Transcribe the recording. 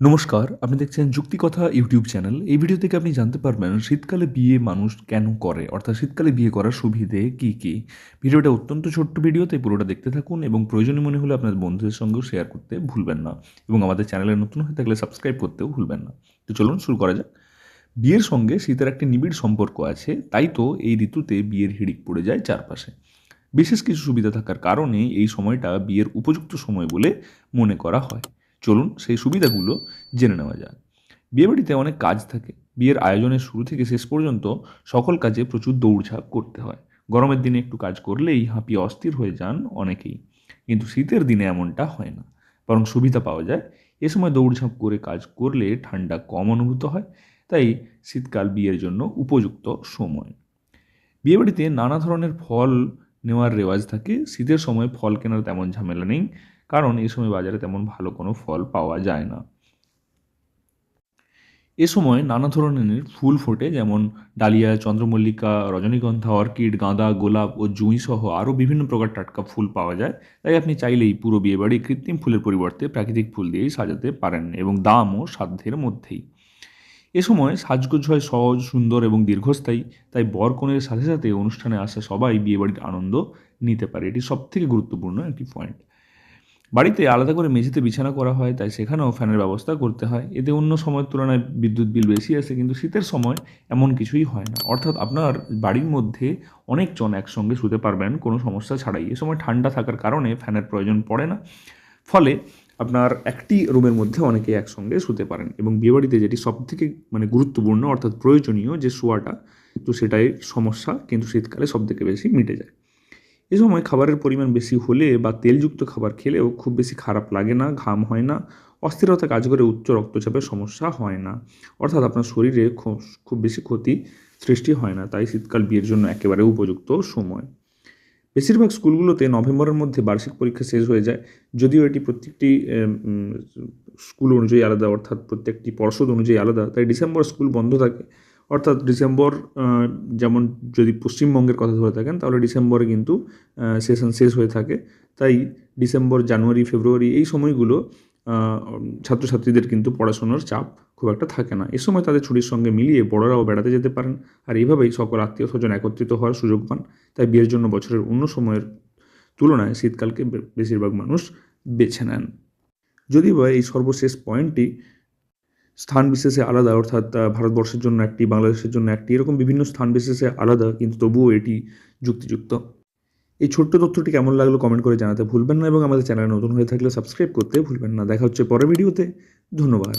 নমস্কার, আপনি দেখছেন যুক্তিকথা ইউটিউব চ্যানেল। এই ভিডিও থেকে আপনি জানতে পারবেন, শীতকালে বিয়ে মানুষ কেন করে? অর্থাৎ শীতকালে বিয়ে করার সুবিধে কী কী? ভিডিওটা অত্যন্ত ছোট্ট ভিডিও, তাই পুরোটা দেখতে থাকুন এবং প্রয়োজনীয় মনে হলে আপনার বন্ধুদের সঙ্গেও শেয়ার করতে ভুলবেন না। এবং আমাদের চ্যানেলে নতুন হয়ে থাকলে সাবস্ক্রাইব করতেও ভুলবেন না। তো চলুন শুরু করা যাক। বিয়ের সঙ্গে শীতের একটি নিবিড় সম্পর্ক আছে, তাই তো এই ঋতুতে বিয়ের হিড়িক পড়ে যায় চারপাশে। বিশেষ কিছু সুবিধা থাকার কারণে এই সময়টা বিয়ের উপযুক্ত সময় বলে মনে করা হয়। চলুন সেই সুবিধাগুলো জেনে নেওয়া যাক। বিয়েবাড়িতে অনেক কাজ থাকে। বিয়ের আয়োজনের শুরু থেকে শেষ পর্যন্ত সকল কাজে প্রচুর দৌড়ঝাঁপ করতে হয়। গরমের দিনে একটু কাজ করলেই হাঁপিয়ে অস্থির হয়ে যান অনেকেই। কিন্তু শীতের দিনে এমনটা হয় না। বরং সুবিধা পাওয়া যায়। এ সময় দৌড়ঝাঁপ করে কাজ করলে ঠান্ডা কম অনুভূত হয়। তাই শীতকাল বিয়ের জন্য উপযুক্ত সময়। বিয়েবাড়িতে নানা ধরনের ফল নেওয়ার রেওয়াজ থাকে। শীতের সময় ফল কেনার তেমন ঝামেলা নেই। কারণ এই সময় বাজারে তেমন ভালো কোনো ফল পাওয়া যায় না। এ সময় নানা ধরনের ফুল ফোটে, যেমন ডালিয়া, চন্দ্রমল্লিকা, রজনীগন্ধা, অর্কিড, গাঁদা, গোলাপ ও জুঁই সহ আরও বিভিন্ন প্রকার টাটকা ফুল পাওয়া যায়। তাই আপনি চাইলেই পুরো বিয়েবাড়ি কৃত্রিম ফুলের পরিবর্তে প্রাকৃতিক ফুল দিয়েই সাজাতে পারেন এবং দামও সাধ্যের মধ্যেই। এ সময় সাজগোজ হয় সহজ, সুন্দর এবং দীর্ঘস্থায়ী, তাই বর কনের সাথে সাথে অনুষ্ঠানে আসা সবাই বিয়েবাড়ির আনন্দ নিতে পারে। এটি সবথেকে গুরুত্বপূর্ণ একটি পয়েন্ট। বাড়িতে আলাদা করে মেঝেতে বিছানা করা হয়, তাই সেখানেও ফ্যানের ব্যবস্থা করতে হয়। এতে অন্য সময়ের তুলনায় বিদ্যুৎ বিল বেশি আসে, কিন্তু শীতের সময় এমন কিছুই হয় না। অর্থাৎ আপনার বাড়ির মধ্যে অনেকজন একসঙ্গে শুতে পারবেন, কোনো সমস্যা ছাড়াই। এ সময় ঠান্ডা থাকার কারণে ফ্যানের প্রয়োজন পড়ে না। ফলে আপনার একটি রুমের মধ্যে অনেকে একসঙ্গে শুতে পারেন এবং বিয়েবাড়িতে যেটি সবথেকে মানে গুরুত্বপূর্ণ, অর্থাৎ প্রয়োজনীয় যে শোয়াটা, তো সেটাই সমস্যা, কিন্তু শীতকালে সবথেকে বেশি মিটে যায়। এ সময় খাবারের পরিমাণ বেশি হলে বা তেলযুক্ত খাবার খেলেও খুব বেশি খারাপ লাগে না, ঘাম হয় না, অস্থিরতা কাজ করে উচ্চ রক্তচাপের সমস্যা হয় না। অর্থাৎ আপনার শরীরে খুব বেশি ক্ষতি সৃষ্টি হয় না, তাই শীতকাল বিয়ের জন্য একেবারে উপযুক্ত সময়। বেশিরভাগ স্কুলগুলোতে নভেম্বরের মধ্যে বার্ষিক পরীক্ষা শেষ হয়ে যায়, যদিও এটি প্রত্যেকটি স্কুল অনুযায়ী আলাদা, অর্থাৎ প্রত্যেকটি পর্ষদ অনুযায়ী আলাদা, তাই ডিসেম্বর স্কুল বন্ধ থাকে অর্থাৎ ডিসেম্বর যেমন যদি পশ্চিমবঙ্গের কথা ধরে থাকেন, তাহলে ডিসেম্বরে কিন্তু সেশন শেষ হয়ে থাকে। তাই ডিসেম্বর, জানুয়ারি, ফেব্রুয়ারি এই সময়গুলো ছাত্রছাত্রীদের কিন্তু পড়াশোনার চাপ খুব একটা থাকে না। এ সময় তাদের ছুটির সঙ্গে মিলিয়ে বড়রাও বেড়াতে যেতে পারেন। আর এইভাবেই সকল আত্মীয় স্বজন একত্রিত হওয়ার সুযোগ পান। তাই বিয়ের জন্য বছরের অন্য সময়ের তুলনায় শীতকালকে বেশিরভাগ মানুষ বেছে নেন। যদিও বা এই সর্বশেষ পয়েন্টটি স্থান বিশেষে আলাদা, অর্থাৎ ভারতবর্ষের জন্য একটি, বাংলাদেশের জন্য একটি, এরকম বিভিন্ন স্থান বিশেষে আলাদা, কিন্তু তবুও এটি যুক্তিযুক্ত। এই ছোট্ট তথ্যটি কেমন লাগল কমেন্ট করে জানাতে ভুলবেন না এবং আমাদের চ্যানেলে নতুন হয়ে থাকলে সাবস্ক্রাইব করতে ভুলবেন না। দেখা হচ্ছে পরের ভিডিওতে ধন্যবাদ।